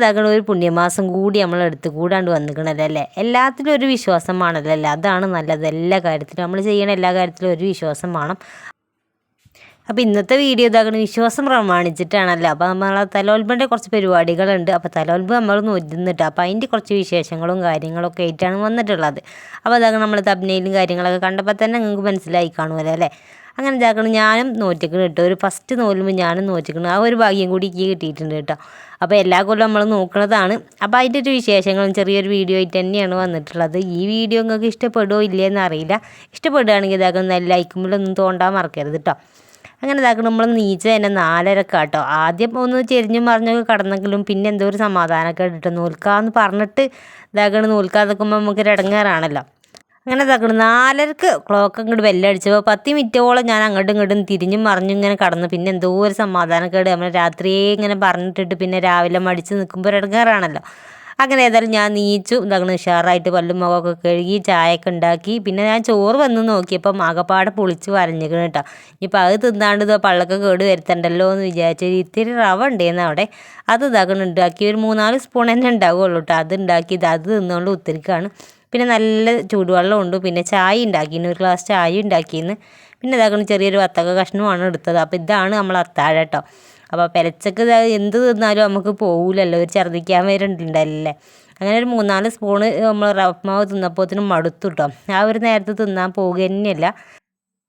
ഇതാക്കണ ഒരു പുണ്യമാസം കൂടി നമ്മൾ എടുത്ത് കൂടാണ്ട് വന്നിക്കണല്ലോ അല്ലേ എല്ലാത്തിലും ഒരു വിശ്വാസം വേണമല്ലോ അല്ലേ അതാണ് നല്ലത്. എല്ലാ കാര്യത്തിലും നമ്മൾ ചെയ്യണ എല്ലാ കാര്യത്തിലും ഒരു വിശ്വാസം വേണം. അപ്പോൾ ഇന്നത്തെ വീഡിയോ ഇതാകണ വിശ്വാസം പ്രമാണിച്ചിട്ടാണല്ലോ. അപ്പോൾ നമ്മൾ തലോൽബിന്റെ കുറച്ച് പരിപാടികളുണ്ട്. അപ്പോൾ തലോൽബ് നമ്മൾ നോരുന്നിട്ട് അപ്പോൾ അതിന്റെ കുറച്ച് വിശേഷങ്ങളും കാര്യങ്ങളൊക്കെ ആയിട്ടാണ് വന്നിട്ടുള്ളത്. അപ്പോൾ അതാകണം നമ്മൾ തബ്നയിലും കാര്യങ്ങളൊക്കെ കണ്ടപ്പോൾ തന്നെ നിങ്ങൾക്ക് മനസ്സിലായി കാണുമല്ലോ അല്ലേ? അങ്ങനെ ഇതാക്കണം ഞാനും നോറ്റിക്കണം കേട്ടോ. ഒരു ഫസ്റ്റ് നോലുമ്പോൾ ഞാനും നോറ്റിക്കണം. ആ ഒരു ഭാഗ്യം കൂടി എനിക്ക് കിട്ടിയിട്ടുണ്ട് കേട്ടോ. അപ്പോൾ എല്ലാ കൊല്ലം നമ്മൾ നോക്കുന്നതാണ് അപ്പോൾ അതിന്റെ ഒരു വിശേഷങ്ങളും ചെറിയൊരു വീഡിയോ ആയിട്ട് തന്നെയാണ് വന്നിട്ടുള്ളത്. ഈ വീഡിയോ നിങ്ങൾക്ക് ഇഷ്ടപ്പെടുമോ ഇല്ലയെന്ന് അറിയില്ല. ഇഷ്ടപ്പെടുകയാണെങ്കിൽ ഇതാക്കുന്ന ലൈക്കുമ്പോഴൊന്നും തോണ്ടാൻ മറക്കരുത് കേട്ടോ. അങ്ങനെ ഇതാക്കണം. നമ്മൾ നീച്ച തന്നെ നാലരക്ക കേട്ടോ ആദ്യം ഒന്ന് ചെരിഞ്ഞും മറിഞ്ഞൊക്കെ കടന്നെങ്കിലും പിന്നെ എന്തോ ഒരു സമാധാനമൊക്കെ ഇട്ടിട്ട് നൂൽക്കാന്ന് പറഞ്ഞിട്ട് ഇതാക്കണം. നൂൽക്കാതൊക്കുമ്പോൾ നമുക്കൊരു ഇടങ്ങേറാണല്ലോ. അങ്ങനെ ഇതാക്കണം. നാലരക്ക് ക്ലോക്ക് അങ്ങോട്ട് ബെല്ലടിച്ചപ്പോൾ പത്ത് മിനിറ്റോളം ഞാൻ അങ്ങോട്ടും ഇങ്ങോട്ടും തിരിഞ്ഞും മറിഞ്ഞും ഇങ്ങനെ കടന്നു പിന്നെ എന്തോ ഒരു സമാധാനക്കേട് നമ്മൾ രാത്രിയേ ഇങ്ങനെ പറഞ്ഞിട്ടിട്ട് പിന്നെ രാവിലെ മടിച്ച് നിൽക്കുമ്പോൾ ഇടങ്ങാറാണല്ലോ. അങ്ങനെ ഏതായാലും ഞാൻ നീച്ചു. അങ്ങനെ ഉഷാറായിട്ട് പല്ലും മുഖമൊക്കെ കഴുകി ചായയൊക്കെ ഉണ്ടാക്കി. പിന്നെ ഞാൻ ചോറ് വന്ന് നോക്കിയപ്പോൾ ആകപ്പാടെ പൊളിച്ച് വരഞ്ഞിക്കണം കേട്ടോ. ഇനിയിപ്പോൾ അത് തിന്നാണ്ട് ഇതോ പള്ളൊക്കെ കേട് വരുത്തണ്ടല്ലോ എന്ന് വിചാരിച്ചു ഇത്തിരി റവ ഉണ്ടായിരുന്നു അവിടെ. അത് ഇതാക്കണം ഉണ്ടാക്കി. ഒരു മൂന്നാൽ സ്പൂൺ തന്നെ ഉണ്ടാവുള്ളൂ കേട്ടോ. അത് ഉണ്ടാക്കി ഇത് അത് തിന്നുകൊണ്ട് ഉത്തരിക്കാണ്. പിന്നെ നല്ല ചൂടുവെള്ളം ഉണ്ട്. പിന്നെ ചായ ഉണ്ടാക്കിയിരുന്നു ഒരു ഗ്ലാസ് ചായ ഉണ്ടാക്കിയിരുന്നു പിന്നെ ഇതാക്കണം ചെറിയൊരു വത്തക്ക കഷ്ണമാണ് എടുത്തത്. അപ്പോൾ ഇതാണ് നമ്മൾ അത്താഴ കേട്ടോ. അപ്പോൾ പെലച്ചക്ക് ഇത് എന്ത് തിന്നാലും നമുക്ക് പോകില്ലല്ലോ ഒരു ഛർദ്ദിക്കാൻ വരുന്നുണ്ടല്ലേ അങ്ങനെ ഒരു മൂന്നാൽ സ്പൂണ് നമ്മൾ റവ്മാവ് തിന്നപ്പോഴത്തേനും മടുത്തു കേട്ടോ ആ ഒരു നേരത്ത് തിന്നാൻ പോകുക തന്നെയല്ല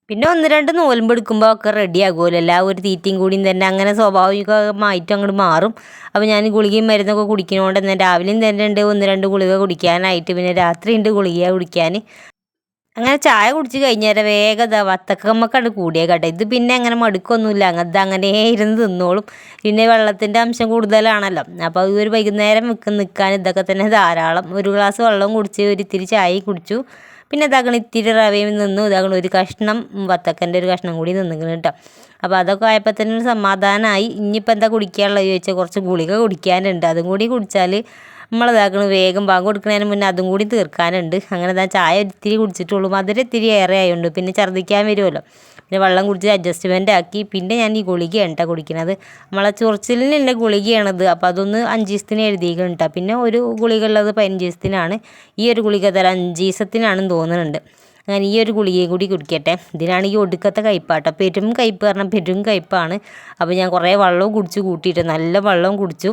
പിന്നെ ഒന്ന് രണ്ട് നോലമ്പ് എടുക്കുമ്പോൾ ഒക്കെ റെഡി ആകുമല്ലോ എല്ലാ ഒരു തീറ്റയും കൂടിയും തന്നെ അങ്ങനെ സ്വാഭാവികമായിട്ടും അങ്ങോട്ട് മാറും. അപ്പോൾ ഞാൻ ഗുളികയും മരുന്നൊക്കെ കുടിക്കുന്നതുകൊണ്ട് തന്നെ രാവിലെയും തന്നെ ഉണ്ട് ഒന്ന് രണ്ട് ഗുളിക കുടിക്കാനായിട്ട്. പിന്നെ രാത്രി ഉണ്ട് ഗുളിക കുടിക്കാൻ അങ്ങനെ ചായ കുടിച്ച് കഴിഞ്ഞേരം വേഗം ഇതാ വത്തക്കമ്മക്കാണ്ട് കൂടിയ കേട്ടോ. ഇത് പിന്നെ അങ്ങനെ മടുക്കൊന്നുമില്ല. അങ്ങനത്തെ അങ്ങനെ ഇരുന്ന് തിന്നോളും. പിന്നെ വെള്ളത്തിന്റെ അംശം കൂടുതലാണല്ലോ. അപ്പോൾ ഈ ഒരു വൈകുന്നേരം നിൽക്കാൻ നിൽക്കാൻ ഇതൊക്കെ തന്നെ ധാരാളം. ഒരു ഗ്ലാസ് വെള്ളം കുടിച്ച് ഒരു ഇത്തിരി ചായ കുടിച്ചു. പിന്നെ ഇതാക്കണം ഇത്തിരി റവയും നിന്നു. ഇതാക്കണം ഒരു കഷ്ണം വത്തക്കന്റെ ഒരു കഷ്ണം കൂടി നിന്നിക്കണം കേട്ടോ. അപ്പോൾ അതൊക്കെ ആയപ്പോൾ തന്നെ ഒരു സമാധാനമായി ഇനിയിപ്പോൾ എന്താ കുടിക്കാനുള്ളത് ചോദിച്ചാൽ കുറച്ച് ഗുളിക കുടിക്കാനുണ്ട്. അതും കൂടി കുടിച്ചാൽ നമ്മളിതാക്കണം വേഗം ബാങ്ക് കൊടുക്കുന്നതിന് മുന്നേ അതും കൂടി തീർക്കാനുണ്ട്. അങ്ങനെ താ ചായ ഇത്തിരി കുടിച്ചിട്ടുള്ളൂ. മധുരം ഇത്തിരി ഏറെ ആയതുകൊണ്ട് പിന്നെ ഛർദ്ദിക്കാൻ വരുമല്ലോ പിന്നെ വെള്ളം കുടിച്ച് അഡ്ജസ്റ്റ്മെന്റ് ആക്കി. പിന്നെ ഞാൻ ഈ ഗുളികയാണ് കേട്ടോ കുടിക്കുന്നത് നമ്മളെ ചൊറിച്ചിലിനുള്ള ഗുളികയാണത്. അപ്പോൾ അതൊന്ന് അഞ്ച് ദിവസത്തിന് എഴുതിയിരിക്കണം കേട്ടോ പിന്നെ ഒരു ഗുളിക ഉള്ളത് പതിനഞ്ച് ദിവസത്തിനാണ്. ഈ ഒരു ഗുളിക തരാം അഞ്ച് ദിവസത്തിനാണെന്ന് തോന്നുന്നുണ്ട് അങ്ങനെ ഈ ഒരു ഗുളികയും കൂടി കുടിക്കട്ടെ. ഇതിനാണെങ്കിൽ ഒടുക്കത്തെ കയ്പ്പാട്ടോ പെരും കയ്പ്പ് കാരണം പെരും കയ്പ്പാണ് അപ്പോൾ ഞാൻ കുറേ വെള്ളവും കുടിച്ച് കൂട്ടിയിട്ട് നല്ല വെള്ളവും കുടിച്ചു.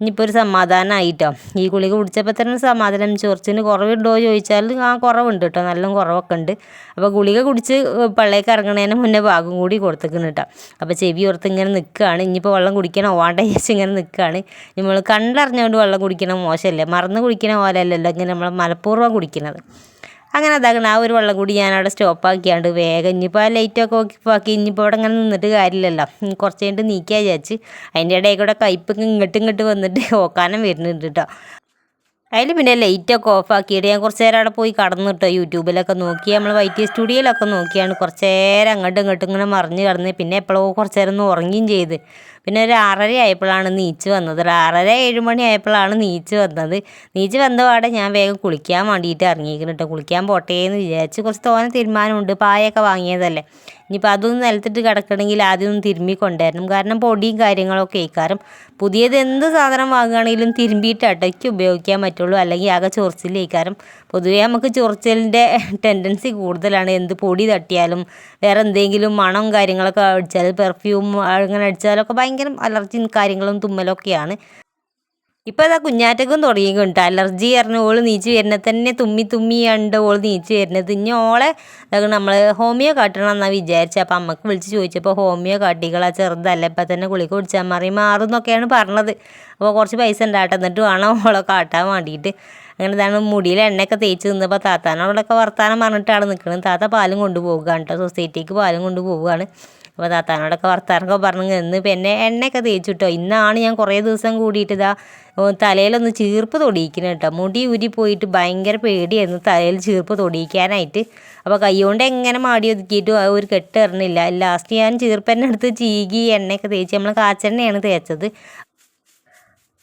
ഇനിയിപ്പോൾ ഒരു സമാധാനമായിട്ടോ ഈ ഗുളിക കുടിച്ചപ്പോൾ തന്നെ സമാധാനം. ചൊറിച്ചിന് കുറവുണ്ടോ ചോദിച്ചാൽ ആ കുറവുണ്ട് കേട്ടോ. നല്ല കുറവൊക്കെ ഉണ്ട്. അപ്പോൾ ഗുളിക കുടിച്ച് പള്ളേക്ക് ഇറങ്ങണതിന് മുന്നേ ഭാഗം കൂടി കൊടുത്തേക്കുന്നു കേട്ടോ. അപ്പോൾ ചെവി ഓർത്ത് ഇങ്ങനെ നിൽക്കുകയാണ് ഇനിയിപ്പോൾ വെള്ളം കുടിക്കണം? ഓവാണ്ട ചേച്ചി ഇങ്ങനെ നിൽക്കുകയാണ് നമ്മൾ കണ്ടറിഞ്ഞുകൊണ്ട് വെള്ളം കുടിക്കണം മോശമല്ലേ മറന്ന് കുടിക്കണ പോലെ അല്ലല്ലോ ഇങ്ങനെ നമ്മൾ മനഃപൂർവം കുടിക്കുന്നത് അങ്ങനെ അതാകണം ആ ഒരു വെള്ളം കൂടി ഞാൻ അവിടെ സ്റ്റോപ്പ് ആക്കിയാണ്ട് വേഗം ഇനിയിപ്പോൾ ആ ലൈറ്റൊക്കെ ഓക്കിപ്പാക്കി ഇനിയിപ്പോൾ അവിടെ അങ്ങനെ നിന്നിട്ട് കാര്യമില്ലല്ലോ. കുറച്ച് കഴിഞ്ഞിട്ട് നീക്കിയാൽ വിചാരിച്ച് അതിന്റെ ഇടയിൽ കൂടെ കയ്പ്പ് ഇങ്ങോട്ടും ഇങ്ങോട്ട് വന്നിട്ട് ഓക്കാനം വരുന്നുണ്ട് കേട്ടോ അതിൽ പിന്നെ ലൈറ്റൊക്കെ ഓഫാക്കിയിട്ട് ഞാൻ കുറച്ച് നേരം അവിടെ പോയി കടന്നു കേട്ടോ യൂട്യൂബിലൊക്കെ നോക്കി. നമ്മൾ വൈറ്റ് സ്റ്റുഡിയോയിലൊക്കെ നോക്കിയാണ് കുറച്ച് നേരം അങ്ങോട്ടും ഇങ്ങോട്ടും ഇങ്ങനെ മറിഞ്ഞ് കിടന്ന് പിന്നെ എപ്പോഴോ കുറച്ച് നേരം ഒന്ന് ഉറങ്ങുകയും ചെയ്ത്. പിന്നെ ഒരു ആറര ആയപ്പോഴാണ് നീച്ച് വന്നത്. ഒരു ആറര ഏഴ് മണി ആയപ്പോഴാണ് നീച്ച് വന്നത്. നീച്ച് വന്ന പാടെ ഞാൻ വേഗം കുളിക്കാൻ വേണ്ടിയിട്ട് ഇറങ്ങിയിരിക്കുന്നു കേട്ടോ കുളിക്കാൻ പോട്ടെ എന്ന് വിചാരിച്ച് കുറച്ച് തോനെ തീരുമാനമുണ്ട്. പായൊക്കെ വാങ്ങിയതല്ലേ. ഇനിയിപ്പോൾ അതൊന്നും നിലത്തിട്ട് കിടക്കണമെങ്കിൽ ആദ്യം ഒന്ന് തിരുമ്പി കൊണ്ടുവരണം. കാരണം പൊടിയും കാര്യങ്ങളൊക്കെ ഏക്കാരം പുതിയത് എന്ത് സാധനം വാങ്ങുകയാണെങ്കിലും തിരുമ്പിയിട്ട് ഇടയ്ക്ക് ഉപയോഗിക്കാൻ പറ്റുള്ളൂ. അല്ലെങ്കിൽ ആകെ ചൊറിച്ചിലേക്കാരം പൊതുവേ നമുക്ക് ചൊറിച്ചിലിന്റെ ടെൻഡൻസി കൂടുതലാണ്. എന്ത് പൊടി തട്ടിയാലും വേറെ എന്തെങ്കിലും മണം കാര്യങ്ങളൊക്കെ അടിച്ചാൽ പെർഫ്യൂം അങ്ങനെ അടിച്ചാലൊക്കെ ഭയങ്കര അലർജിയും കാര്യങ്ങളും തുമ്മലൊക്കെയാണ്. ഇപ്പോൾ അതാ കുഞ്ഞാറ്റക്കും തുടങ്ങിയിട്ടുണ്ട് അലർജി പറഞ്ഞ ഓൾ നീച്ച് വരുന്നത് തന്നെ തുമ്മി തുമ്മി ഉണ്ട് ഓൾ നീച്ച് വരുന്നത്. ഇനി ഓളെ നമ്മൾ ഹോമിയോ കാട്ടണം എന്നാണ് വിചാരിച്ചത് അപ്പം അമ്മയ്ക്ക് വിളിച്ച് ചോദിച്ചപ്പോൾ ഹോമിയോ കാട്ടികളാ ചെറുതല്ല ഇപ്പം തന്നെ കുളിക്ക് കുടിച്ചാൽ മാറി മാറും എന്നൊക്കെയാണ് പറഞ്ഞത്. അപ്പോൾ കുറച്ച് പൈസ ഉണ്ടാകട്ടെ എന്നിട്ട് വേണം ഓളെ കാട്ടാൻ വേണ്ടിയിട്ട്. അങ്ങനെ ഇതാണ് മുടിയിൽ എണ്ണയൊക്കെ തേച്ച് നിന്നപ്പോൾ താത്താനോടൊക്കെ വർത്താനം പറഞ്ഞിട്ടാണ് നിൽക്കുന്നത് താത്ത പാലും കൊണ്ടുപോവുകയാണ് കേട്ടോ സൊസൈറ്റിക്ക് പാലും കൊണ്ടുപോവുകയാണ്. അപ്പോൾ താത്താനോടൊക്കെ വർത്താനൊക്കെ പറഞ്ഞു. നിന്ന് പിന്നെ എണ്ണയൊക്കെ തേച്ചു കേട്ടോ ഇന്നാണ് ഞാൻ കുറേ ദിവസം കൂടിയിട്ട് ഇതാ തലയിലൊന്ന് ചീർപ്പ് തൊടിയിക്കണം കേട്ടോ. മുടി ഉരി പോയിട്ട് ഭയങ്കര പേടിയായിരുന്നു തലയിൽ ചീർപ്പ് തൊടിയിക്കാനായിട്ട്. അപ്പോൾ കൈകൊണ്ട് എങ്ങനെ മാടി ഒതുക്കിയിട്ടും ഒരു കെട്ട് ഇറങ്ങില്ല ലാസ്റ്റ് ഞാൻ ചീർപ്പ് തന്നെ എടുത്ത് ചീകി എണ്ണയൊക്കെ തേച്ച് നമ്മൾ കാച്ചെണ്ണയാണ് തേച്ചത്.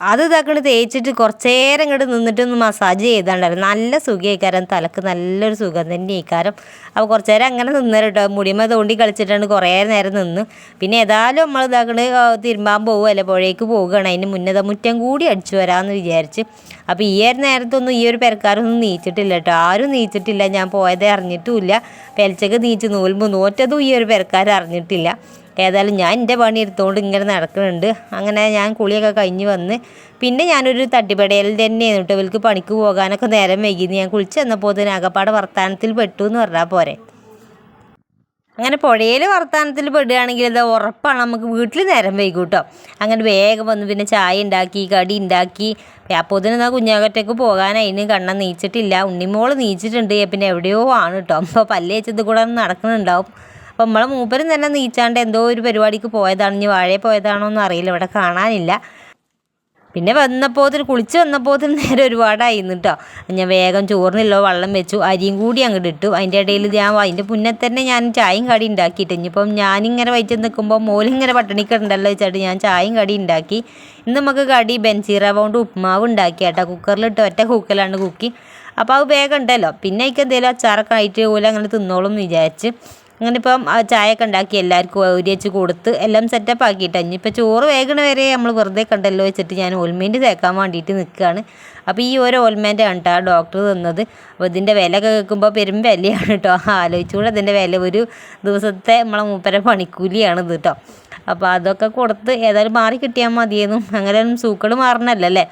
അത് ഇതാക്കണ തേച്ചിട്ട് കുറച്ചേരം ഇങ്ങോട്ട് നിന്നിട്ട് ഒന്ന് മസാജ് ചെയ്താണ്ടായിരുന്നു. നല്ല സുഖമായിക്കാരം തലക്ക് നല്ലൊരു സുഖം തന്നെ ഇക്കാരം അപ്പോൾ കുറച്ച് നേരം അങ്ങനെ നിന്നേരം കേട്ടോ മുടിമ തോണ്ടി കളിച്ചിട്ടാണ് കുറേ നേരം നിന്ന്. പിന്നെ ഏതായാലും നമ്മൾ ഇതാക്കണ തിരുമ്പാൻ പോകുമല്ലേ പുഴയ്ക്ക് പോവുകയാണ്. അതിന് മുന്നേ മുറ്റം കൂടി അടിച്ചു വരാമെന്ന് വിചാരിച്ച്. അപ്പോൾ ഈ ഒരു നേരത്തൊന്നും ഈ ഒരു പെരക്കാരൊന്നും നീച്ചിട്ടില്ല കേട്ടോ. ആരും നീച്ചിട്ടില്ല. ഞാൻ പോയതേ അറിഞ്ഞിട്ടുമില്ല. പെലച്ചക്ക് നീച്ച് നൂൽമ്പ് നോറ്റതും ഈ ഒരു പെരക്കാർ അറിഞ്ഞിട്ടില്ല ഏതായാലും ഞാൻ എന്റെ പണി എടുത്തുകൊണ്ട് ഇങ്ങനെ നടക്കുന്നുണ്ട്. അങ്ങനെ ഞാൻ കുളിയൊക്കെ കഴിഞ്ഞ് വന്ന് പിന്നെ ഞാനൊരു തട്ടിപ്പടയിൽ തന്നെയാണ് കേട്ടോ. ഇവർക്ക് പണിക്ക് പോകാനൊക്കെ നേരം വൈകിന്ന് ഞാൻ കുളിച്ച് വന്നപ്പോൾ തന്നെ വർത്താനത്തിൽ പെട്ടു എന്ന് പറഞ്ഞാൽ പോരെ. അങ്ങനെ പുഴയിൽ വർത്താനത്തിൽ പെടുകയാണെങ്കിൽ ഇത് ഉറപ്പാണ് നമുക്ക് വീട്ടിൽ നേരം വൈകും കേട്ടോ. അങ്ങനെ വേഗം വന്ന് പിന്നെ ചായ ഉണ്ടാക്കി കടി ഉണ്ടാക്കി. അപ്പോൾ ഇതിന് കുഞ്ഞാകറ്റക്ക് പോകാനായിന് കണ്ണ നീച്ചിട്ടില്ല. ഉണ്ണിമോൾ നീച്ചിട്ടുണ്ട്. പിന്നെ എവിടെയോ ആണ് കേട്ടോ. അപ്പോൾ പല്ലേച്ചത് കൂടെ നടക്കുന്നുണ്ടാവും. അപ്പോൾ നമ്മളെ മൂപ്പരും തന്നെ നീച്ചാണ്ട് എന്തോ ഒരു പരിപാടിക്ക് പോയതാണ്. ഇനി വാഴയെ പോയതാണോ എന്ന് അറിയില്ല. ഇവിടെ കാണാനില്ല. പിന്നെ വന്നപ്പോത്തിന് കുളിച്ച് വന്നപ്പോത്തിന് നേരെ ഒരുപാടായിരുന്നു കേട്ടോ ഞാൻ വേഗം ചോറിനില്ലോ വെള്ളം വെച്ചു അരിയും കൂടി അങ്ങോട്ട് ഇട്ടു. അതിന്റെ ഇടയിൽ ഞാൻ അതിന്റെ മുന്നേ തന്നെ ഞാൻ ചായയും കടി ഉണ്ടാക്കിയിട്ട് ഇനിയിപ്പം ഞാനിങ്ങനെ വയറ്റ് നിൽക്കുമ്പോൾ മോലിങ്ങനെ പട്ടിണിക്കുണ്ടല്ലോ വെച്ചിട്ട് ഞാൻ ചായയും കടി ഉണ്ടാക്കി. ഇന്ന് നമുക്ക് കടി ബെൻസീറ കൊണ്ട് ഉപ്മാവ് ഉണ്ടാക്കി കേട്ടോ. കുക്കറിലിട്ട് ഒറ്റ കുക്കലാണ് കുക്കി. അപ്പോൾ അത് വേഗം ഉണ്ടല്ലോ. പിന്നെ എനിക്ക് എന്തെങ്കിലും അച്ചാറൊക്കെ ആയിട്ട് പോലെ അങ്ങനെ തിന്നോളും എന്ന് വിചാരിച്ച്. അങ്ങനെ ഇപ്പം ചായയൊക്കെ ഉണ്ടാക്കി എല്ലാവർക്കും ഒരു വെച്ച് കൊടുത്ത് എല്ലാം സെറ്റപ്പ് ആക്കിയിട്ട്. ഇനിയിപ്പോൾ ചോറ് വേഗണ വരെ നമ്മൾ വെറുതെ കണ്ടല്ലോ വെച്ചിട്ട് ഞാൻ ഓൽമെന്റ് തേക്കാൻ വേണ്ടിയിട്ട് നിൽക്കുകയാണ് അപ്പോൾ ഈ ഒരു ഓൽമെന്റ് ആണ് ഡോക്ടർ തന്നത്. അപ്പോൾ ഇതിന്റെ വില കേൾക്കുമ്പോൾ പെരും വിലയാണ് കേട്ടോ ആലോചിച്ചുകൂടെ അതിന്റെ വില. ഒരു ദിവസത്തെ നമ്മളെ മൂപ്പര പണിക്കൂലിയാണ് ഇത് കേട്ടോ അപ്പോൾ അതൊക്കെ കൊടുത്ത് ഏതായാലും മാറി കിട്ടിയാൽ മതിയെന്നും. അങ്ങനെ സൂക്കട് മാറണല്ലോ അല്ലേ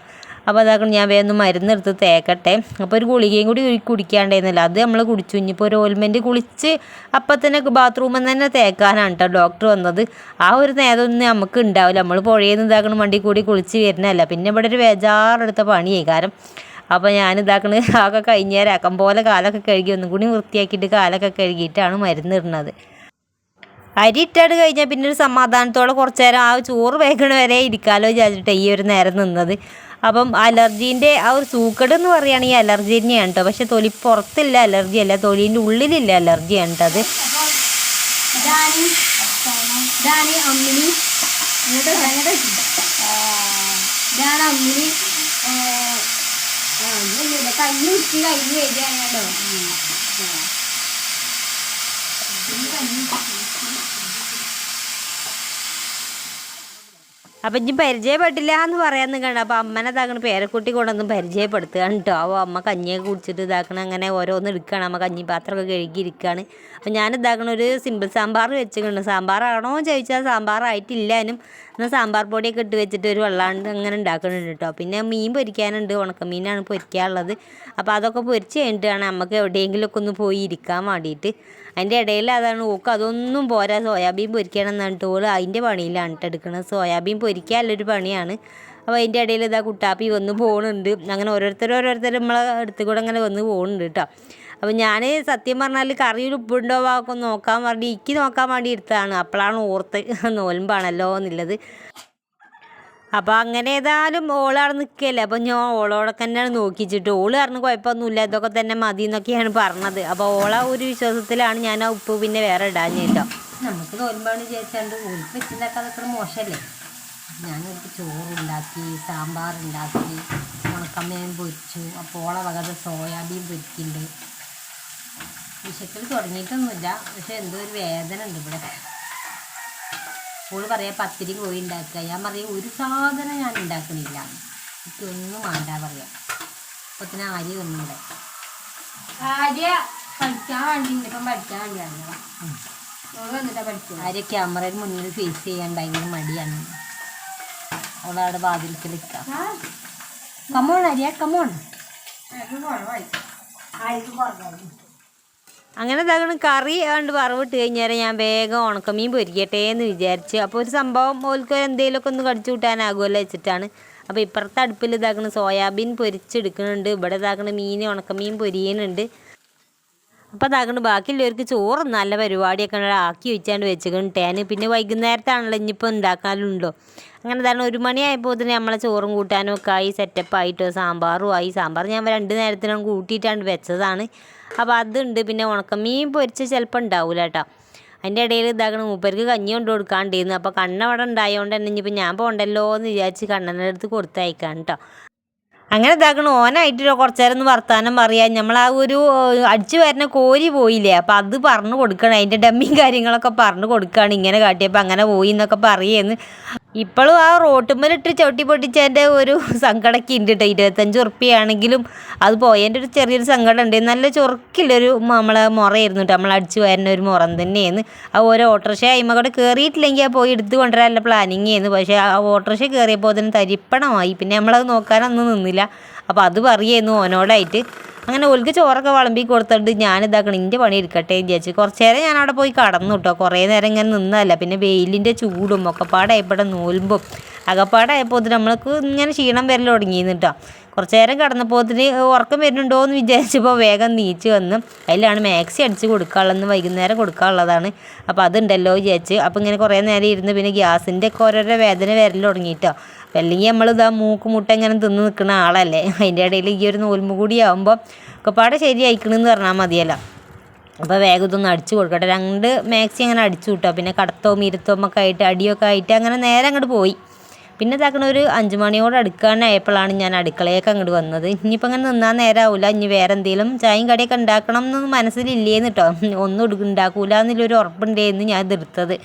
അപ്പോൾ അതാക്കണം ഞാൻ വേഗം മരുന്നെടുത്ത് തേക്കട്ടെ. അപ്പോൾ ഒരു ഗുളികയും കൂടി കുടിക്കാണ്ടായിരുന്നില്ല. അത് നമ്മൾ കുടിച്ചു. ഇനിയിപ്പോൾ ഒരു ഓയിൽമെന്റ് കുളിച്ച് അപ്പം തന്നെ ബാത്റൂമിൽ തന്നെ തേക്കാനാണ് കേട്ടോ ഡോക്ടർ വന്നത്. ആ ഒരു നേരമൊന്നും നമുക്ക് ഉണ്ടാവില്ല. നമ്മൾ പുഴയിൽ നിന്ന് ഇതാക്കണം വണ്ടി കൂടി കുളിച്ച് വരുന്നതല്ല. പിന്നെ ഇവിടെ ഒരു ബേജാറെടുത്ത പണിയേ കാരണം. അപ്പോൾ ഞാൻ ഇതാക്കണ ആകെ കഴിഞ്ഞേരാക്കം പോലെ കാലൊക്കെ കഴുകി ഒന്നും കൂടി വൃത്തിയാക്കിയിട്ട് കാലൊക്കെ കഴുകിയിട്ടാണ് മരുന്ന് ഇടുന്നത്. അരി ഇട്ടാട് കഴിഞ്ഞാൽ പിന്നെ ഒരു സമാധാനത്തോടെ കുറച്ച് നേരം ആ ചോറ് വേഗണ വരെ ഇരിക്കാമല്ലോ വിചാരിച്ചിട്ട് ഈ ഒരു നേരം നിന്നത്. അപ്പം അലർജീന്റെ ആ ഒരു സൂക്കട് എന്ന് പറയുകയാണെങ്കിൽ അലർജി തന്നെയാണ് കേട്ടോ പക്ഷെ തൊലി പുറത്തില്ല അലർജി അല്ല. തൊലിന്റെ ഉള്ളിലില്ല അലർജിയാണ് കേട്ടോ അത്. അപ്പം ഇനി പരിചയപ്പെട്ടില്ല എന്ന് പറയാൻ നിൽക്കണം അപ്പോൾ അമ്മനെ ഇതാക്കണ പേരക്കുട്ടി കൊണ്ടൊന്നും പരിചയപ്പെടുത്തുകയാണ് കേട്ടോ അപ്പോൾ അമ്മ കഞ്ഞിയൊക്കെ കുടിച്ചിട്ട് ഇതാക്കണം അങ്ങനെ ഓരോന്ന് എടുക്കുകയാണ് അമ്മ കഞ്ഞി പാത്രമൊക്കെ കഴുകിയിരിക്കുകയാണ് അപ്പം ഞാൻ ഇതാക്കണ ഒരു സിമ്പിൾ സാമ്പാർ വെച്ചിട്ടുണ്ട്. സാമ്പാറാണോ ചോദിച്ചാൽ സാമ്പാറായിട്ടില്ലാനും എന്നാൽ സാമ്പാർ പൊടിയൊക്കെ ഇട്ട് വെച്ചിട്ട് ഒരു വെള്ളാണ്ട് അങ്ങനെ ഉണ്ടാക്കുന്നുണ്ട് കേട്ടോ. പിന്നെ മീൻ പൊരിക്കാനുണ്ട്. ഉണക്കമീനാണ് പൊരിക്കാനുള്ളത്. അപ്പോൾ അതൊക്കെ പൊരിച്ച് കഴിഞ്ഞിട്ടാണ് നമുക്ക് എവിടെയെങ്കിലുമൊക്കെ ഒന്ന് പോയി ഇരിക്കാൻ വേണ്ടിയിട്ട്. അതിന്റെ ഇടയിൽ അതാണ് ഓക്ക് അതൊന്നും പോരാ. സോയാബീൻ പൊരിക്കണം എന്നിട്ട് ഓൾ അതിന്റെ പണിയിലാണ് എടുക്കുന്നത് സോയാബീൻ പൊരിക്കാനുള്ളൊരു പണിയാണ്. അപ്പോൾ അതിന്റെ ഇടയിൽ ഇതാ കുട്ടാപ്പി വന്ന് പോകുന്നുണ്ട് അങ്ങനെ ഓരോരുത്തർ ഓരോരുത്തർ നമ്മളെ അടുത്ത് കൂടെ അങ്ങനെ വന്ന് പോകുന്നുണ്ട് കേട്ടോ അപ്പോൾ ഞാൻ സത്യം പറഞ്ഞാൽ കറിയിൽ ഉപ്പുണ്ടോ വാക്കൊന്ന് നോക്കാൻ വേണ്ടി ഇക്ക് നോക്കാൻ വേണ്ടി എടുത്തതാണ്. അപ്പോഴാണ് ഓർത്ത് നോൽമ്പാണല്ലോ എന്നുള്ളത്. അപ്പോൾ അങ്ങനെ ഏതായാലും ഓളവിടെ നിൽക്കല്ലേ അപ്പോൾ ഞാൻ ഓളോടൊക്കെ തന്നെയാണ് നോക്കിച്ചിട്ട്. ഓൾ പറഞ്ഞു കുഴപ്പമൊന്നുമില്ല ഇതൊക്കെ തന്നെ മതി എന്നൊക്കെയാണ് പറഞ്ഞത്. അപ്പോൾ ഓള ഒരു വിശ്വാസത്തിലാണ് ഞാൻ ആ ഉപ്പ് പിന്നെ വേറെ ഇടാഞ്ഞിട്ടോ നമുക്ക് തോൽമ്പാണ് വിചാരിച്ചാണ്ട്. ഉപ്പ് വെച്ചിട്ടുണ്ടാക്കാതൊക്കെ മോശമല്ലേ? ഞാൻ ഒരു ചോറുണ്ടാക്കി സാമ്പാർ ഉണ്ടാക്കി ഉണക്കമ്മയും പൊരിച്ചു. അപ്പോൾ ഓള വകത സോയാബീൻ പൊരിക്കുന്നുണ്ട്. വിശക്കൽ തുടങ്ങിയിട്ടൊന്നുമില്ല. പക്ഷെ എന്തോ ഒരു വേദന ഉണ്ട് ഇവിടെ. ഓൾ പറയാം പത്തിരി കോഴി ഉണ്ടാക്കുക. ഞാൻ പറയാം ഒരു സാധനം ഞാൻ ഉണ്ടാക്കണില്ല. എനിക്കൊന്നും വേണ്ട പറയാം. അപ്പത്തിന് ആര്യ പഠിക്കാൻ വേണ്ടി ഇപ്പം പഠിക്കാൻ വേണ്ടി വന്നതാ ഓൾ വന്നിട്ടാ പഠിച്ചത്. ആര്യ ക്യാമറയുടെ മുന്നിൽ ഫേസ് ചെയ്യാൻ ഭയങ്കര മടിയാണ്. ഓളവിടെ വാതിൽക്ക് നിൽക്കാം കമോൺ ആര്യ കമോൺ അങ്ങനെ ഇതാകണം കറി കണ്ട് വറവിട്ട് കഴിഞ്ഞാൽ ഞാൻ വേഗം ഉണക്കമീൻ പൊരിക്കട്ടെ എന്ന് വിചാരിച്ച്. അപ്പോൾ ഒരു സംഭവം ഓൽക്ക് എന്തെങ്കിലുമൊക്കെ ഒന്ന് കടിച്ചു കൂട്ടാനാകുമല്ലോ വെച്ചിട്ടാണ്. അപ്പോൾ ഇപ്പുറത്തെ അടുപ്പിൽ ഇതാക്കണം സോയാബീൻ പൊരിച്ചെടുക്കുന്നുണ്ട്. ഇവിടെ ഇതാക്കണം മീൻ ഉണക്കമീൻ പൊരിയുന്നുണ്ട് അപ്പോൾ അതാകണ്ട് ബാക്കിയുള്ളവർക്ക് ചോറ് നല്ല പരിപാടിയൊക്കെ ആക്കി വെച്ചാണ്ട് വെച്ചിട്ടുണ്ട് പിന്നെ വൈകുന്നേരത്താണല്ലോ ഇനിയിപ്പോൾ ഉണ്ടാക്കാനുണ്ടോ അങ്ങനെ തന്നെ ഒരു മണിയായപ്പോൾ തന്നെ നമ്മളെ ചോറും കൂട്ടാനും ഒക്കെ ആയി സെറ്റപ്പ് ആയിട്ടോ സാമ്പാറും ആയി. സാമ്പാർ ഞാൻ രണ്ട് നേരത്തിനും കൂട്ടിയിട്ടാണ് വെച്ചതാണ്. അപ്പോൾ അതുണ്ട് പിന്നെ ഉണക്കമീൻ പൊരിച്ച് ചിലപ്പോൾ ഉണ്ടാവില്ല കേട്ടോ അതിന്റെ ഇടയിൽ ഇതാക്കണം മൂപ്പർക്ക് കഞ്ഞി കൊണ്ട് കൊടുക്കാണ്ടിരുന്നു. അപ്പോൾ കണ്ണവിടെ ഉണ്ടായതുകൊണ്ട് തന്നെ ഇനിയിപ്പോൾ ഞാൻ പോകണ്ടല്ലോ എന്ന് വിചാരിച്ച് കണ്ണന്റെ അടുത്ത് കേട്ടോ അങ്ങനെ ഇതാക്കണ. ഓനായിട്ട് കുറച്ചു നേരം ഒന്ന് വർത്താനം പറയാം. നമ്മൾ ആ ഒരു അടിച്ചു വരുന്ന കോരി പോയില്ലേ? അപ്പം അത് പറഞ്ഞു കൊടുക്കണം. അതിന്റെ ഡമ്മിയും കാര്യങ്ങളൊക്കെ പറഞ്ഞു കൊടുക്കുകയാണ് ഇങ്ങനെ കാട്ടിയപ്പോൾ അങ്ങനെ പോയി എന്നൊക്കെ പറയുന്നു. ഇപ്പോഴും ആ റോട്ടുമ്മലിട്ട് ചവിട്ടി പൊട്ടിച്ചതിന്റെ ഒരു സങ്കടമൊക്കെ ഉണ്ട് കേട്ടോ ഇരുപത്തഞ്ച് ഉറുപ്പിയാണെങ്കിലും അത് പോയതിന്റെ ഒരു ചെറിയൊരു സങ്കടം ഉണ്ട് നല്ല ചൊറുക്കില്ലൊരു നമ്മളെ മുറയായിരുന്നു കേട്ടോ നമ്മൾ അടിച്ചു വരുന്ന ഒരു മുറം തന്നെയായിരുന്നു. ആ ഓരോ ഓട്ടോറിക്ഷ അയിമ കൂടെ കയറിയിട്ടില്ലെങ്കിൽ ആ പോയി എടുത്ത് കൊണ്ടുവരാനുള്ള പ്ലാനിങ് ആയിരുന്നു. പക്ഷേ ആ ഓട്ടോറിക്ഷ കയറിയപ്പോൾ അതിന് തരിപ്പണമായി. പിന്നെ നമ്മളത് നോക്കാനൊന്നും നിന്നില്ല. അപ്പോൾ അത് പറയുന്നു ഓനോടായിട്ട്. അങ്ങനെ ഒലിക്ക് ചോറൊക്കെ വിളമ്പി കൊടുത്തിട്ട് ഞാൻ ഇതാക്കണം ഇന്റെ പണി എടുക്കട്ടെ വിചാരിച്ചു. കുറച്ച് നേരം ഞാൻ അവിടെ പോയി കടന്നു കേട്ടോ കുറേ നേരം ഇങ്ങനെ നിന്നല്ല പിന്നെ വെയിലിന്റെ ചൂടും ഒക്കെപ്പാടായപ്പോടെ നൂലുമ്പും അകപ്പാടായപ്പോൾ നമ്മൾക്ക് ഇങ്ങനെ ക്ഷീണം വരൽ തുടങ്ങിയിരുന്നു കേട്ടോ കുറച്ച് നേരം കിടന്നപ്പോത്തിന് ഉറക്കം വരുന്നുണ്ടോ എന്ന് വിചാരിച്ചപ്പോൾ വേഗം നീച്ച് വന്ന് അതിലാണ് മാക്സി അടിച്ച് കൊടുക്കാനുള്ളതെന്ന് വൈകുന്നേരം കൊടുക്കാനുള്ളതാണ്. അപ്പോൾ അതുണ്ടല്ലോ വിചാരിച്ച്. അപ്പോൾ ഇങ്ങനെ കുറേ നേരം ഇരുന്ന് പിന്നെ ഗ്യാസിന്റെ ഒക്കെ ഓരോരോ വേദന വരൽ തുടങ്ങിയിട്ടോ അപ്പം അല്ലെങ്കിൽ മൂക്ക് മുട്ട ഇങ്ങനെ തിന്ന് നിൽക്കുന്ന ആളല്ലേ? അതിന്റെ ഇടയിൽ ഈ ഒരു നോൽമ്പ് കൂടി ആകുമ്പോൾ ഒക്കെപ്പാടെ ശരിയായിക്കണെന്ന് പറഞ്ഞാൽ മതിയല്ലോ. അപ്പോൾ വേഗം ഇതൊന്ന് അടിച്ചു കൊടുക്കട്ടെ. രണ്ട് മാക്സി അങ്ങനെ അടിച്ചു കിട്ടുക പിന്നെ കടത്തോ ഇരുത്തവും ഒക്കെ ആയിട്ട് അടിയൊക്കെ ആയിട്ട് അങ്ങനെ നേരെ അങ്ങോട്ട് പോയി. പിന്നെ ഇതാക്കണ ഒരു അഞ്ച് മണിയോട് അടുക്കാനായപ്പോഴാണ് ഞാൻ അടുക്കളയൊക്കെ അങ്ങോട്ട് വന്നത്. ഇനിയിപ്പോൾ അങ്ങനെ നിന്നാൽ നേരമാവില്ല ഇനി വേറെ എന്തെങ്കിലും ചായയും കടിയൊക്കെ ഉണ്ടാക്കണം എന്നൊന്നും മനസ്സിലില്ലേന്ന് കേട്ടോ ഒന്നും ഉണ്ടാക്കൂല എന്നുള്ളൊരു എന്ന് ഞാൻ ഇത് എടുത്തത്.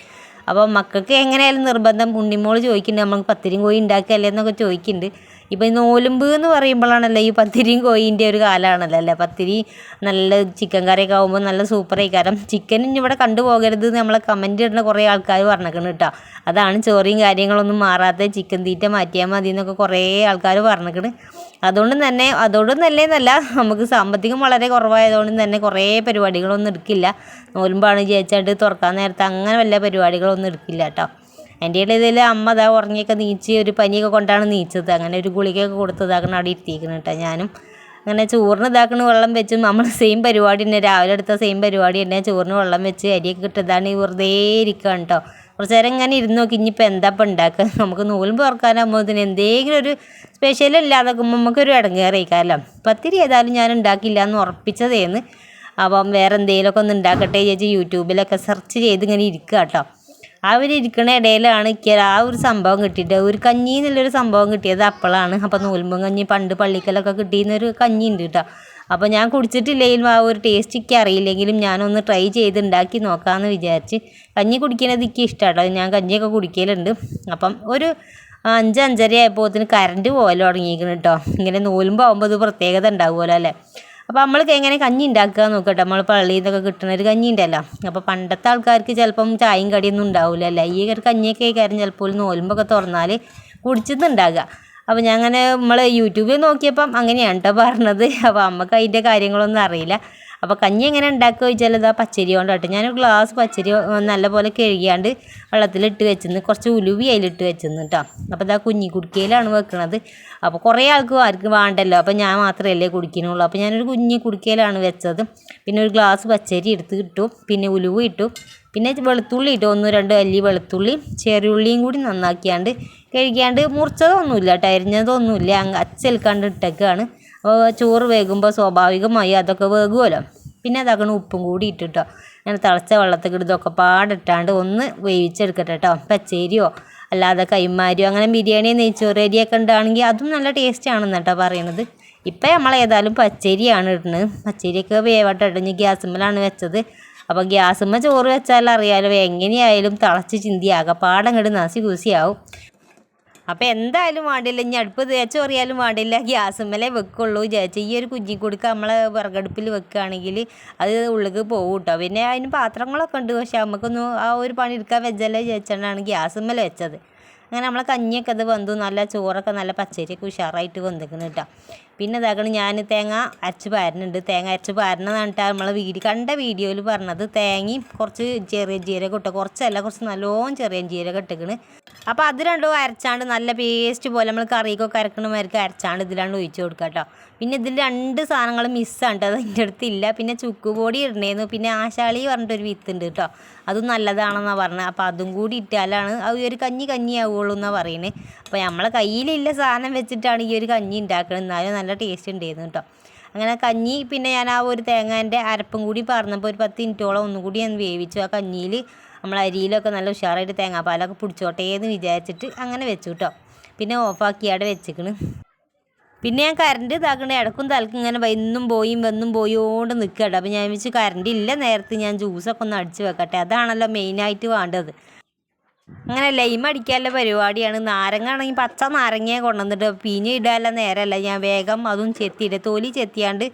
അപ്പോൾ മക്കൾക്ക് എങ്ങനെയായാലും നിർബന്ധം ഉണ്ണിമോൾ ചോദിക്കുന്നുണ്ട് നമ്മൾ പത്തിരിയും കോഴി ഉണ്ടാക്കിയല്ലേ? എന്നൊക്കെ ചോദിക്കുന്നുണ്ട്. ഇപ്പം ഈ നോലുമ്പ് എന്ന് പറയുമ്പോഴാണല്ലോ ഈ പത്തിരിയും കോഴീന്റെ ഒരു കാലമാണല്ലോ അല്ലേ? പത്തിരി നല്ല ചിക്കൻ കറിയൊക്കെ ആകുമ്പോൾ നല്ല സൂപ്പർ ആയിക്കാരം. ചിക്കൻ ഇനി ഇവിടെ കണ്ടുപോകരുത് നമ്മളെ കമന്റ് ഇടുന്ന കുറേ ആൾക്കാർ പറഞ്ഞേക്കണം കേട്ടോ. അതാണ് ചോറിയും കാര്യങ്ങളൊന്നും മാറാത്ത ചിക്കൻ തീറ്റ മാറ്റിയാൽ മതി എന്നൊക്കെ കുറേ ആൾക്കാർ പറഞ്ഞേക്കണ് അതുകൊണ്ട് തന്നെ അതുകൊണ്ട് നല്ലതെന്നല്ല നമുക്ക് സാമ്പത്തികം വളരെ കുറവായതുകൊണ്ട് തന്നെ കുറേ പരിപാടികളൊന്നും എടുക്കില്ല. നോലുമ്പാണ് വിചാരിച്ചായിട്ട് തുറക്കാൻ നേരത്തെ അങ്ങനെ വല്ല പരിപാടികളൊന്നും എടുക്കില്ല കേട്ടോ. എന്റെ ഇടയിൽ അമ്മ അതാ ഉറങ്ങിയൊക്കെ നീച്ച് ഒരു പനിയൊക്കെ കൊണ്ടാണ് നീച്ചത്. അങ്ങനെ ഒരു ഗുളികയൊക്കെ കൊടുത്തതാക്കണം അവിടെ ഇരുത്തിയിരിക്കണം കേട്ടോ ഞാനും. അങ്ങനെ ചോറിന് ഇതാക്കണ വെള്ളം വെച്ച് നമ്മൾ സെയിം പരിപാടി തന്നെ. രാവിലെ എടുത്ത സെയിം പരിപാടി തന്നെ. ചോറിന് വെള്ളം വെച്ച് അരിയൊക്കെ കിട്ടതാണ് വെറുതെ ഇരിക്കുകയാണ് കേട്ടോ കുറച്ച് നേരം ഇങ്ങനെ ഇരുന്ന് നോക്കി. ഇനിയിപ്പോൾ എന്താ ഇപ്പം ഉണ്ടാക്കുക നമുക്ക് നൂലും തുറക്കാനാകുമ്പോഴത്തേന് എന്തെങ്കിലും ഒരു സ്പെഷ്യൽ ഇല്ലാതെ നമുക്കൊരു ഇടങ്ങേറിയിക്കാമല്ലോ പത്തിരി ഏതായാലും ഞാൻ ഉണ്ടാക്കില്ല എന്ന് ഉറപ്പിച്ചതേന്ന്. അപ്പം വേറെ എന്തെങ്കിലുമൊക്കെ ഒന്ന് ഉണ്ടാക്കട്ടെ ചേച്ചി യൂട്യൂബിലൊക്കെ സെർച്ച് ചെയ്ത് ഇങ്ങനെ ഇരിക്കുക കേട്ടോ ഇരിക്കണ ഇടയിലാണ് എനിക്ക് ആ ഒരു സംഭവം കിട്ടിയിട്ട് ഒരു കഞ്ഞി എന്നുള്ളൊരു സംഭവം കിട്ടിയത് അപ്പോഴാണ് അപ്പോൾ നൂൽമ്പും കഞ്ഞി പണ്ട് പള്ളിക്കലൊക്കെ കിട്ടിയെന്നൊരു കഞ്ഞി ഉണ്ട് കേട്ടോ. അപ്പോൾ ഞാൻ കുടിച്ചിട്ടില്ലെങ്കിലും ആ ഒരു ടേസ്റ്റ് എനിക്ക് അറിയില്ലെങ്കിലും ഞാനൊന്ന് ട്രൈ ചെയ്ത് ഉണ്ടാക്കി നോക്കാമെന്ന് വിചാരിച്ച് കഞ്ഞി കുടിക്കണത് എനിക്ക് ഇഷ്ടമാട്ടോ ഞാൻ കഞ്ഞിയൊക്കെ കുടിക്കലുണ്ട്. അപ്പം ഒരു അഞ്ച് അഞ്ചര ആയപ്പോഴത്തിന് കറണ്ട് പോകാൻ തുടങ്ങിയിരിക്കണം കേട്ടോ. ഇങ്ങനെ നൂലുമ്പോൾ ആകുമ്പോൾ ഇത് പ്രത്യേകത ഉണ്ടാവുമല്ലോ അല്ലേ? അപ്പോൾ നമ്മൾക്ക് എങ്ങനെ കഞ്ഞി ഉണ്ടാക്കുക നോക്കട്ടെ. നമ്മൾ പള്ളിയിൽ നിന്നൊക്കെ കിട്ടുന്ന ഒരു കഞ്ഞി ഉണ്ടല്ലോ അപ്പോൾ പണ്ടത്തെ ആൾക്കാർക്ക് ചിലപ്പം ചായയും കടിയൊന്നും ഉണ്ടാവില്ല അല്ലേ ഈ ഒരു കഞ്ഞിയൊക്കെ കാര്യം ചിലപ്പോൾ നോലുമ്പൊക്കെ തുറന്നാൽ കുടിച്ചിട്ടുണ്ടാകുക അപ്പോൾ ഞാൻ അങ്ങനെ നമ്മൾ യൂട്യൂബിൽ നോക്കിയപ്പം അങ്ങനെയാണ് കേട്ടോ പറഞ്ഞത്. അപ്പോൾ നമുക്ക് അതിന്റെ കാര്യങ്ങളൊന്നും അറിയില്ല. അപ്പോൾ കഞ്ഞി എങ്ങനെ ഉണ്ടാക്കുക ചോദിച്ചാൽ ഇതാ പച്ചരി കൊണ്ട് കേട്ടോ ഞാനൊരു ഗ്ലാസ് പച്ചരി നല്ലപോലെ കഴുകിയാണ്ട് വെള്ളത്തിലിട്ട് വെച്ചിരുന്നു. കുറച്ച് ഉലുവി അതിലിട്ട് വെച്ചിരുന്നു കേട്ടോ അപ്പോൾ ഇതാ കുഞ്ഞി കുടിക്കയിലാണ് വെക്കുന്നത് അപ്പോൾ കുറേ ആൾക്ക് ആർക്കും വേണ്ടല്ലോ. അപ്പോൾ ഞാൻ മാത്രമല്ലേ കുടിക്കുന്നുള്ളൂ അപ്പോൾ ഞാനൊരു കുഞ്ഞി കുടിക്കയിലാണ് വെച്ചത്. പിന്നെ ഒരു ഗ്ലാസ് പച്ചരി എടുത്ത് ഇട്ടു. പിന്നെ ഉലുവ് ഇട്ടു. പിന്നെ വെളുത്തുള്ളി ഇട്ടു. ഒന്ന് രണ്ട് അല്ലി വെളുത്തുള്ളി ചെറിയുള്ളിയും കൂടി നന്നാക്കിയാണ്ട് കഴുകിയാണ്ട് മുറിച്ചതൊന്നുമില്ല കേട്ടോ അരിഞ്ഞതൊന്നുമില്ല. അങ്ങ് അച്ചൽക്കാണ്ട് ഇട്ടേക്കാണ്. അപ്പോൾ ചോറ് വേകുമ്പോൾ സ്വാഭാവികമായി അതൊക്കെ വേകുമല്ലോ പിന്നെ അതാക്കണം ഉപ്പും കൂടി ഇട്ടിട്ടോ. ഞാൻ തിളച്ച വെള്ളത്തിൽ ഇതൊക്കെ പാടിട്ടാണ്ട് ഒന്ന് വേവിച്ചെടുക്കട്ടെ കേട്ടോ പച്ചരിയോ അല്ലാതെ കൈമാരിയോ അങ്ങനെ ബിരിയാണി നെയ്ച്ചോറ് അരിയൊക്കെ ഉണ്ടാണെങ്കിൽ അതും നല്ല ടേസ്റ്റ് ആണെന്ന് കേട്ടോ പറയണത്. ഇപ്പം നമ്മൾ ഏതായാലും പച്ചരിയാണ് ഇടുന്നത്. പച്ചരിയൊക്കെ വേവട്ടെ ഇടഞ്ഞ് ഗ്യാസുമ്മലാണ് വെച്ചത്. അപ്പോൾ ഗ്യാസുമ്മ ചോറ് വെച്ചാൽ അറിയാലോ എങ്ങനെയായാലും തിളച്ച് ചിന്തി പാടങ്ങട് നസി കുസിയാവും അപ്പോൾ എന്തായാലും വേണ്ടില്ല. ഇനി അടുപ്പ് തേച്ച് പറയാലും വേണ്ടില്ല. ഗ്യാസുമ്മലേ വെക്കുള്ളൂ ചേച്ചി ഈ ഒരു കുഞ്ഞി കൊടുക്ക നമ്മളെ വിറകടുപ്പിൽ വെക്കുകയാണെങ്കിൽ അത് ഉള്ളിലേക്ക് പോകും കേട്ടോ പിന്നെ അതിന് പാത്രങ്ങളൊക്കെ ഉണ്ട്. പക്ഷെ നമുക്കൊന്നും ആ ഒരു പണി എടുക്കാൻ വെച്ചല്ലേ വിചാരിച്ചാണ് മേലെ വെച്ചത്. അങ്ങനെ നമ്മളെ കഞ്ഞിയൊക്കെ അത് വന്നു നല്ല ചോറൊക്കെ നല്ല പച്ചരിയൊക്കെ ഉഷാറായിട്ട് വന്നിരിക്കുന്നു കേട്ടോ പിന്നെ ഇതാക്കണം ഞാൻ തേങ്ങ അരച്ച് പാരുന്നുണ്ട് തേങ്ങ അരച്ച് പാരണതാണ് നമ്മളെ വീഡിയോ കണ്ട വീഡിയോയിൽ പറഞ്ഞത് തേങ്ങയും കുറച്ച് ചെറിയ ജീരകം ഇട്ടോ കുറച്ചല്ല കുറച്ച് നല്ലോണം ചെറിയ ജീരകം ഇട്ടിക്കണ്. അപ്പോൾ അത് രണ്ടും അരച്ചാണ്ട് നല്ല പേസ്റ്റ് പോലെ നമ്മൾ കറിയൊക്കെ അരക്കണമാർക്ക് അരച്ചാണ്ട് ഇതിലാണ്ട് ഒഴിച്ച് കൊടുക്കുക കേട്ടോ പിന്നെ ഇതിൽ രണ്ട് സാധനങ്ങൾ മിസ്സാണ് കേട്ടോ അത് എന്റെ അടുത്തില്ല പിന്നെ ചുക്കുപൊടി ഇടണേന്നു. പിന്നെ ആശാളി പറഞ്ഞിട്ടൊരു വിത്തുണ്ട് കേട്ടോ അതും നല്ലതാണെന്നാണ് പറഞ്ഞത്. അപ്പോൾ അതും കൂടി ഇട്ടാലാണ് ആ ഒരു കഞ്ഞി കഞ്ഞി ആവുള്ളൂ എന്നാണ് പറയുന്നത് അപ്പോൾ നമ്മളെ കയ്യിലില്ല സാധനം വെച്ചിട്ടാണ് ഈ ഒരു കഞ്ഞി ഉണ്ടാക്കുന്നത് എന്നാലും നല്ല ടേസ്റ്റ് ഉണ്ടായിരുന്നു കേട്ടോ അങ്ങനെ കഞ്ഞി പിന്നെ ഞാൻ ആ ഒരു തേങ്ങേന്റെ അരപ്പും കൂടി പറഞ്ഞപ്പോൾ ഒരു പത്ത് മിനിറ്റോളം ഒന്നും കൂടി ഞാൻ വേവിച്ചു. ആ കഞ്ഞിയിൽ നമ്മൾ അരിയിലൊക്കെ നല്ല ഉഷാറായിട്ട് തേങ്ങാപ്പാലൊക്കെ പിടിച്ചോട്ടെ എന്ന് വിചാരിച്ചിട്ട് അങ്ങനെ വെച്ചു കേട്ടോ പിന്നെ ഓഫാക്കി അവിടെ വെച്ചിക്കണ്. പിന്നെ ഞാൻ കറണ്ട് ഇതാക്കണ ഇടക്കും തലക്കും ഇങ്ങനെ വന്നും പോയും വന്നും പോയോണ്ട് നിൽക്കട്ടെ അപ്പോൾ ഞാൻ വെച്ച് കറണ്ട് ഇല്ല നേരത്തെ ഞാൻ ജ്യൂസൊക്കെ ഒന്ന് അടിച്ച് വെക്കട്ടെ. അതാണല്ലോ മെയിനായിട്ട് വേണ്ടത്. അങ്ങനെ ലൈം അടിക്കാനുള്ള പരിപാടിയാണ്. നാരങ്ങ ആണെങ്കിൽ പച്ച നാരങ്ങയെ കൊണ്ടുവന്നിട്ട് പിഞ്ഞ് ഇടാനുള്ള നേരമല്ല. ഞാൻ വേഗം അതും ചെത്തിയിട്ട് തൊലി ചെത്തിയാണ്ട്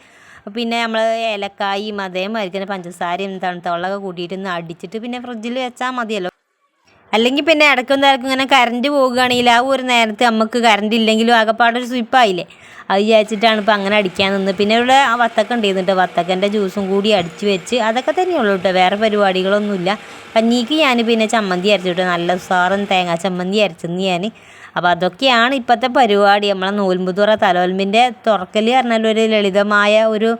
പിന്നെ നമ്മൾ ഏലക്കായും അതേമാതിരി തന്നെ പഞ്ചസാരയും തണുത്ത വെള്ളമൊക്കെ കൂട്ടിയിട്ട് ഒന്ന് അടിച്ചിട്ട് പിന്നെ ഫ്രിഡ്ജിൽ വെച്ചാൽ മതിയല്ലോ. അല്ലെങ്കിൽ പിന്നെ ഇടയ്ക്കും തിരക്കും ഇങ്ങനെ കറണ്ട് പോകുകയാണെങ്കിൽ ആ ഒരു നേരത്തെ നമുക്ക് കറണ്ട് ഇല്ലെങ്കിലും ആകെപ്പാടൊരു സ്വിപ്പായില്ലേ അത് വിചാരിച്ചിട്ടാണ് ഇപ്പം അങ്ങനെ അടിക്കാൻ നിന്ന്. പിന്നെ ഇവിടെ ആ വത്തക്ക ഉണ്ടായിരുന്നിട്ട് വത്തക്കന്റെ ജ്യൂസും കൂടി അടിച്ച് വെച്ച് അതൊക്കെ തന്നെയുള്ളൂ കേട്ടോ. വേറെ പരിപാടികളൊന്നുമില്ല. കഞ്ഞിക്ക് ഞാൻ പിന്നെ ചമ്മന്തി അരച്ചു കേട്ടോ. നല്ല ഉസാറും തേങ്ങ ചമ്മന്തി അരച്ചെന്ന് ഞാൻ. അപ്പോൾ അതൊക്കെയാണ് ഇപ്പോഴത്തെ പരിപാടി. നമ്മളെ നൂൽമ്പുതുറ തലോൽമ്പിന്റെ തുറക്കൽ പറഞ്ഞാൽ ഒരു ലളിതമായ ഒരു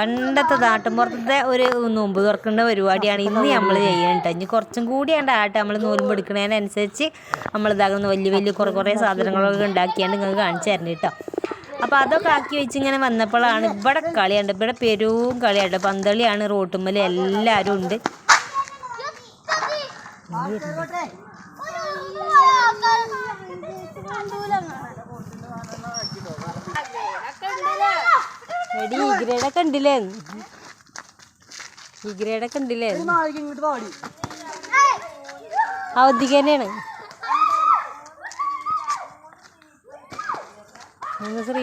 പണ്ടത്തെ നാട്ടുമ്പുറത്തെ ഒരു നോമ്പ് തുറക്കേണ്ട പരിപാടിയാണ് ഇന്ന് നമ്മൾ ചെയ്യേണ്ടത് ഇനി കുറച്ചും കൂടി ഉണ്ട് ആട്ടെ നമ്മൾ നോമ്പ് എടുക്കുന്നതിനനുസരിച്ച് നമ്മൾ ഇതാകുന്ന വലിയ വലിയ കുറേ കുറേ സാധനങ്ങളൊക്കെ ഉണ്ടാക്കിയാണ്ട് നിങ്ങൾക്ക് കാണിച്ചു തരണം കേട്ടോ. അപ്പോൾ അതൊക്കെ ആക്കി വെച്ച് ഇങ്ങനെ വന്നപ്പോഴാണ് ഇവിടെ കളിയുണ്ട് ഇവിടെ പെരും കളിയുണ്ട് പന്തളിയാണ് റോട്ടുമ്മൽ എല്ലാവരും ഉണ്ട്. എടി ഈ ഗ്രേഡൊക്കെ ഉണ്ടില്ലേ? ഈ ഗ്രേഡൊക്കെ ഉണ്ടില്ലേ? അവധിക്ക് തന്നെയാണ്. ശ്രീ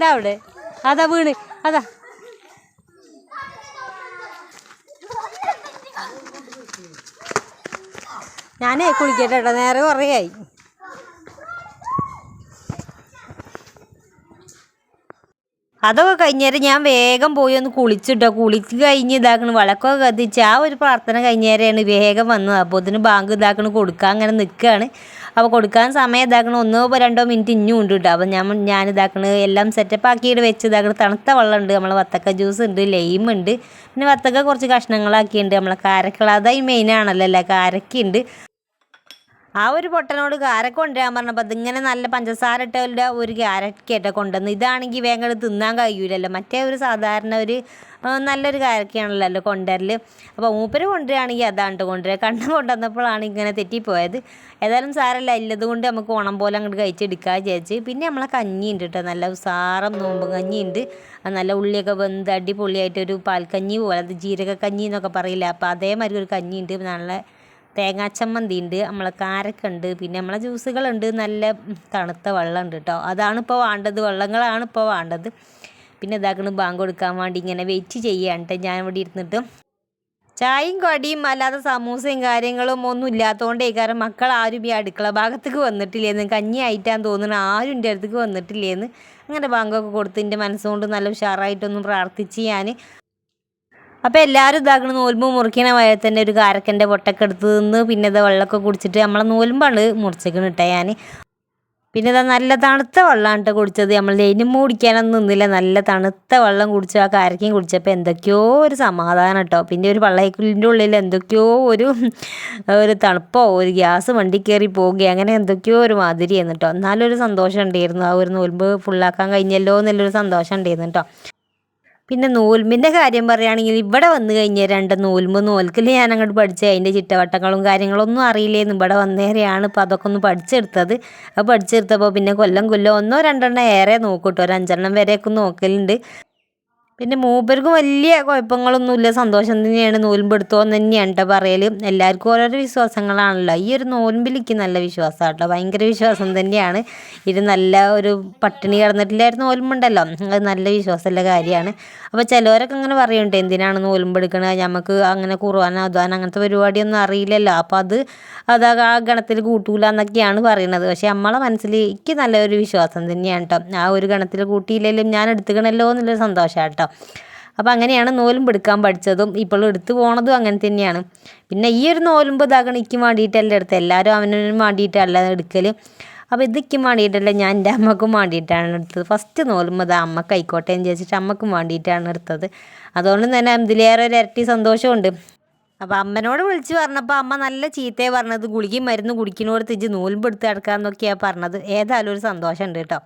എന്താ അവിടെ? അതാ വീണ്. അതാ. ഞാനേ കുളിക്കട്ടെ കേട്ടോ. നേരെ കുറേ ആയി. അതൊക്കെ കഴിഞ്ഞേരം ഞാൻ വേഗം പോയി ഒന്ന് കുളിച്ചിട്ടോ. കുളിച്ച് കഴിഞ്ഞ് ഇതാക്കണ് വിളക്കൊക്കെ കത്തിച്ച് ആ ഒരു പ്രാർത്ഥന കഴിഞ്ഞേരെയാണ് വേഗം വന്നത്. അപ്പോൾ ഇതിന് ബാങ്ക് ഇതാക്കണ് കൊടുക്കാൻ അങ്ങനെ നിൽക്കുകയാണ് അപ്പോൾ കൊടുക്കാൻ സമയം ഇതാക്കണ ഒന്നോ രണ്ടോ മിനിറ്റ് ഇഞ്ഞും ഉണ്ട് കേട്ടോ അപ്പോൾ ഞാൻ ഞാൻ ഇതാക്കണ എല്ലാം സെറ്റപ്പ് ആക്കിയിട്ട് വെച്ച് ഇതാക്കണ. തണുത്ത വെള്ളമുണ്ട് നമ്മളെ വത്തക്ക ജ്യൂസ് ഉണ്ട് ലൈം ഉണ്ട്. പിന്നെ വത്തക്ക കുറച്ച് കഷ്ണങ്ങളാക്കിയിട്ടുണ്ട് നമ്മളെ കാരക്കള. അതായി മെയിനാണല്ലോ അല്ലേ? കാരക്കുണ്ട് ആ ഒരു പൊട്ടനോട് കാരക്ക കൊണ്ടുവരാൻ പറഞ്ഞപ്പോൾ ഇങ്ങനെ നല്ല പഞ്ചസാര ഇട്ടവരുടെ ഒരു കാരക്കയായിട്ട് കൊണ്ടുവന്ന്. ഇതാണെങ്കിൽ വേഗം തിന്നാൻ കഴിയൂലല്ലോ. മറ്റേ ഒരു സാധാരണ ഒരു നല്ലൊരു കാരക്കയാണല്ലോ കൊണ്ടുവരൽ അപ്പോൾ മൂപ്പര് കൊണ്ടുവരികയാണെങ്കിൽ അതാണ്ട് കൊണ്ടുവരിക. കണ്ണ് കൊണ്ടുവന്നപ്പോഴാണ് ഇങ്ങനെ തെറ്റിപ്പോയത്. ഏതായാലും സാരല്ല ഇല്ലത് കൊണ്ട് നമുക്ക് ഓണം പോലെ അങ്ങോട്ട് കഴിച്ചെടുക്കുക വിചാരിച്ച്. പിന്നെ നമ്മളെ കഞ്ഞി ഉണ്ട് കേട്ടോ. നല്ല ഉസാറം നോമ്പ് കഞ്ഞി ഉണ്ട് അത് നല്ല ഉള്ളിയൊക്കെ വെന്ത് അടിപൊളിയായിട്ട് ഒരു പാൽക്കഞ്ഞി പോലെ അത് ജീരകക്കഞ്ഞി എന്നൊക്കെ പറയില്ല. അപ്പോൾ അതേമാതിരി ഒരു കഞ്ഞി ഉണ്ട് നല്ല തേങ്ങാച്ചമ്മന്തി ഉണ്ട് നമ്മളെ കാരക്കുണ്ട് പിന്നെ നമ്മളെ ജ്യൂസുകളുണ്ട് നല്ല തണുത്ത വെള്ളം ഉണ്ട് കേട്ടോ അതാണ് ഇപ്പോൾ വേണ്ടത് വെള്ളങ്ങളാണ് ഇപ്പോൾ വേണ്ടത്. പിന്നെ ഇതാക്കണ് ബാങ്ക് കൊടുക്കാൻ വേണ്ടി ഇങ്ങനെ വെയിറ്റ് ചെയ്യാണ്ട് ഞാൻ ഇവിടെ ഇരുന്നിട്ട് ചായയും കടിയും അല്ലാതെ സമൂസയും കാര്യങ്ങളും ഒന്നും ഇല്ലാത്തതുകൊണ്ടേ കാരണം മക്കൾ ആരും ഈ അടുക്കള ഭാഗത്തേക്ക് വന്നിട്ടില്ലേന്ന് കഞ്ഞി ആയിട്ടാന്ന് തോന്നുന്നു. ആരും എന്റെ അടുത്തേക്ക് വന്നിട്ടില്ലേന്ന്. അങ്ങനെ ബാങ്കൊക്കെ കൊടുത്ത് എന്റെ മനസ്സുകൊണ്ട് നല്ല ഉഷാറായിട്ടൊന്നും പ്രാർത്ഥിച്ച് ഞാൻ അപ്പോൾ എല്ലാവരും ഇതാക്കണ നോൽമ്പ് മുറിക്കണ വയ തന്നെ ഒരു കാരക്കന്റെ പൊട്ടൊക്കെ എടുത്ത് നിന്ന് പിന്നെ ഇത് വെള്ളമൊക്കെ കുടിച്ചിട്ട് നമ്മളെ നോൽമ്പാണ് മുറിച്ചേക്കണ് ഇട്ടേ ഞാൻ പിന്നെ ഇതാ നല്ല തണുത്ത വെള്ളമാണ് കുടിച്ചത്. നമ്മൾ ലൈനും കുടിക്കാനൊന്നും നിന്നില്ല. നല്ല തണുത്ത വെള്ളം കുടിച്ചു ആ കാരക്കയും കുടിച്ചപ്പോൾ എന്തൊക്കെയോ ഒരു സമാധാനം കേട്ടോ പിന്നെ ഒരു വള്ളയക്കുലിന്റെ ഉള്ളിൽ എന്തൊക്കെയോ ഒരു ഒരു തണുപ്പോ ഒരു ഗ്യാസ് വണ്ടി കയറി പോവുകയോ അങ്ങനെ എന്തൊക്കെയോ ഒരു മാതിരിയായിരുന്നു കേട്ടോ എന്നാലും ഒരു സന്തോഷം ഉണ്ടായിരുന്നു. ആ ഒരു നോൽമ്പ് ഫുള്ളാക്കാൻ കഴിഞ്ഞല്ലോ എന്നുള്ളൊരു സന്തോഷം ഉണ്ടായിരുന്നു കേട്ടോ പിന്നെ നൂൽമ്പിന്റെ കാര്യം പറയുകയാണെങ്കിൽ ഇവിടെ വന്നു കഴിഞ്ഞാൽ രണ്ട് നൂൽമ്പ് നൂൽക്കിൽ ഞാൻ അങ്ങോട്ട് പഠിച്ച് അതിന്റെ ചിട്ടവട്ടങ്ങളും കാര്യങ്ങളൊന്നും അറിയില്ലേന്ന് ഇവിടെ വന്നേരെയാണ് ഇപ്പോൾ അതൊക്കെ ഒന്ന് പഠിച്ചെടുത്തത്. അത് പഠിച്ചെടുത്തപ്പോൾ പിന്നെ കൊല്ലം കൊല്ലം ഒന്നോ രണ്ടെണ്ണം ഏറെ നോക്കൂട്ടോ. ഒരു അഞ്ചെണ്ണം വരെയൊക്കെ നോക്കലുണ്ട്. പിന്നെ മൂപ്പർക്കും വലിയ കുഴപ്പങ്ങളൊന്നുമില്ല. സന്തോഷം തന്നെയാണ്. നോൽമ്പെടുത്തോന്ന് തന്നെയാണ് കേട്ടോ പറയൽ എല്ലാവർക്കും ഓരോരോ വിശ്വാസങ്ങളാണല്ലോ. ഈ ഒരു നോലമ്പിലേക്ക് നല്ല വിശ്വാസം കേട്ടോ ഭയങ്കര വിശ്വാസം തന്നെയാണ്. ഇത് നല്ല ഒരു പട്ടിണി കിടന്നിട്ടില്ലായിരുന്നു നോൽമ്പുണ്ടല്ലോ. അത് നല്ല വിശ്വാസമുള്ള കാര്യമാണ്. അപ്പോൾ ചിലവരൊക്കെ അങ്ങനെ പറയുന്നുണ്ട് എന്തിനാണ് നോൽമ്പെടുക്കണത്? നമുക്ക് അങ്ങനെ കുറുവാൻ അധ്വാനം അങ്ങനത്തെ പരിപാടിയൊന്നും അറിയില്ലല്ലോ. അപ്പോൾ അത് അത് ആ ഗണത്തിൽ കൂട്ടൂല എന്നൊക്കെയാണ് പറയുന്നത് പക്ഷേ നമ്മളെ മനസ്സിൽ എനിക്ക് നല്ലൊരു വിശ്വാസം തന്നെയാണ് കേട്ടോ ആ ഒരു ഗണത്തിൽ കൂട്ടിയില്ലെങ്കിലും ഞാൻ എടുത്തുക്കണല്ലോ എന്നുള്ളൊരു സന്തോഷമാണ് കേട്ടോ അപ്പോൾ അങ്ങനെയാണ് നോലുമ്പ് എടുക്കാൻ പഠിച്ചതും ഇപ്പോൾ എടുത്തു പോണതും അങ്ങനെ തന്നെയാണ്. പിന്നെ ഈ ഒരു നോലുമ്പ് ഇതാകണം എനിക്ക് വേണ്ടിയിട്ടല്ല എടുത്ത് എല്ലാവരും അവനും വേണ്ടിയിട്ടല്ല എടുക്കൽ അപ്പോൾ ഇതിക്കും വേണ്ടിയിട്ടല്ല ഞാൻ എന്റെ അമ്മക്കും വേണ്ടിയിട്ടാണ് എടുത്തത്. ഫസ്റ്റ് നോലുമ്പോൾ അത് അമ്മയ്ക്ക് ആയിക്കോട്ടെ എന്ന് വിചാരിച്ചിട്ട് അമ്മക്കും വേണ്ടിയിട്ടാണ് എടുത്തത്. അതുകൊണ്ട് തന്നെ ഇതിലേറെ ഒരു ഇരട്ടി സന്തോഷമുണ്ട്. അപ്പോൾ അമ്മനോട് വിളിച്ച് പറഞ്ഞപ്പോൾ അമ്മ നല്ല ചീത്തയെ പറഞ്ഞത്. ഗുളികയും മരുന്ന് കുടിക്കുന്നോട് തിരിച്ച് നൂൽമ്പെടുത്ത് കിടക്കാന്നൊക്കെയാണ് പറഞ്ഞത്. ഏതായാലും ഒരു സന്തോഷമുണ്ട് കേട്ടോ.